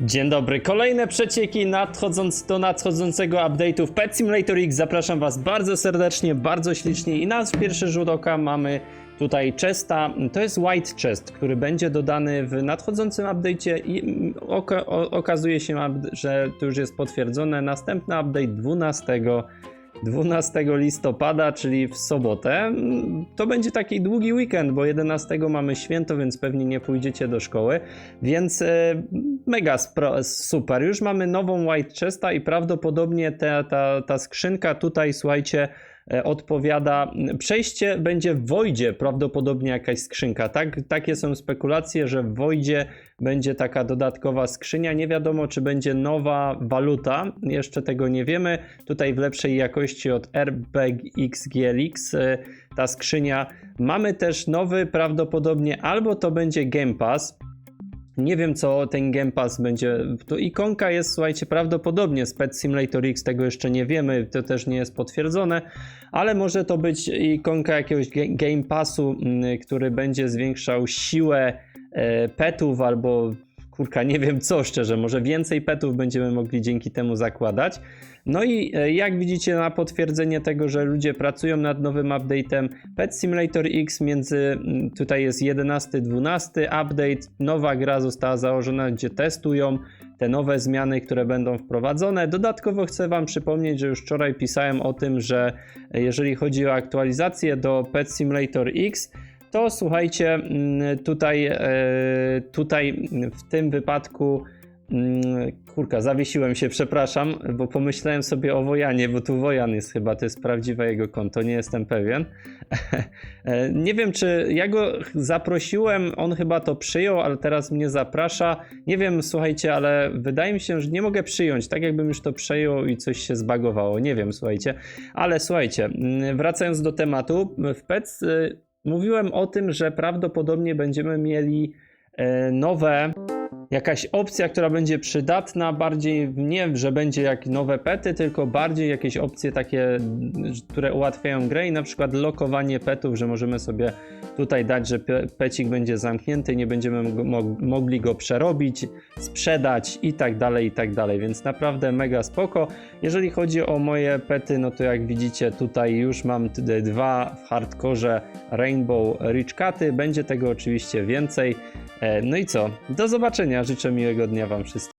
Dzień dobry, kolejne przecieki nadchodząc do nadchodzącego update'u w Pet Simulator X. Zapraszam Was bardzo serdecznie, bardzo ślicznie i na pierwszy rzut oka mamy tutaj chesta. To jest White Chest, który będzie dodany w nadchodzącym update'cie i mm, oka okazuje się, że to już jest potwierdzone. Następny update 12 12 listopada, czyli w sobotę. To będzie taki długi weekend, bo 11 mamy święto, więc pewnie nie pójdziecie do szkoły. Więc e, mega super. Już mamy nową White Chesta i prawdopodobnie ta, ta, ta skrzynka tutaj, słuchajcie, odpowiada. Przejście będzie w Wojdzie, prawdopodobnie jakaś skrzynka. Tak, takie są spekulacje, że w Wojdzie będzie taka dodatkowa skrzynia. Nie wiadomo, czy będzie nowa waluta. Jeszcze tego nie wiemy. Tutaj w lepszej jakości od Airbag XGLX e, ta skrzynia. Mamy też nowy, prawdopodobnie albo to będzie Game Pass. Nie wiem, co ten Game Pass będzie. To ikonka jest, słuchajcie, prawdopodobnie z Pet Simulator X, tego jeszcze nie wiemy, to też nie jest potwierdzone, ale może to być ikonka jakiegoś Game Passu, mm, który będzie zwiększał siłę e, petów albo kurka, nie wiem co szczerze, może więcej petów będziemy mogli dzięki temu zakładać. No i e, jak widzicie na potwierdzenie tego, że ludzie pracują nad nowym update'em Pet Simulator X między, mm, tutaj jest 11-12 update, nowa gra została założona, gdzie testują te nowe zmiany, które będą wprowadzone. Dodatkowo chcę Wam przypomnieć, że już wczoraj pisałem o tym, że jeżeli chodzi o aktualizację do Pet Simulator X, to słuchajcie, mm, tutaj, e, tutaj w tym wypadku Mm, Kurka, zawiesiłem się, przepraszam, bo pomyślałem sobie o Wojanie, bo tu Wojan jest chyba, to jest prawdziwe jego konto, nie jestem pewien. E, nie wiem, czy ja go zaprosiłem, on chyba to przyjął, ale teraz mnie zaprasza. Nie wiem, słuchajcie, ale wydaje mi się, że nie mogę przyjąć, tak jakbym już to przejął i coś się zbagowało. Nie wiem, słuchajcie. Ale słuchajcie, mm, wracając do tematu, w PEC y, mówiłem o tym, że prawdopodobnie będziemy mieli e, nowe jakaś opcja, która będzie przydatna, bardziej nie, że będzie jak nowe pety, tylko bardziej jakieś opcje takie, które ułatwiają grę i na przykład lokowanie petów, że możemy sobie tutaj dać, że pe- pecik będzie zamknięty, nie będziemy mogli go przerobić, sprzedać i tak dalej, i tak dalej, więc naprawdę mega spoko. Jeżeli chodzi o moje pety, no to jak widzicie tutaj już mam dwa w hardkorze Rainbow Rich Caty, będzie tego oczywiście więcej. E, No i co? Do zobaczenia. Życzę miłego dnia Wam wszystkim.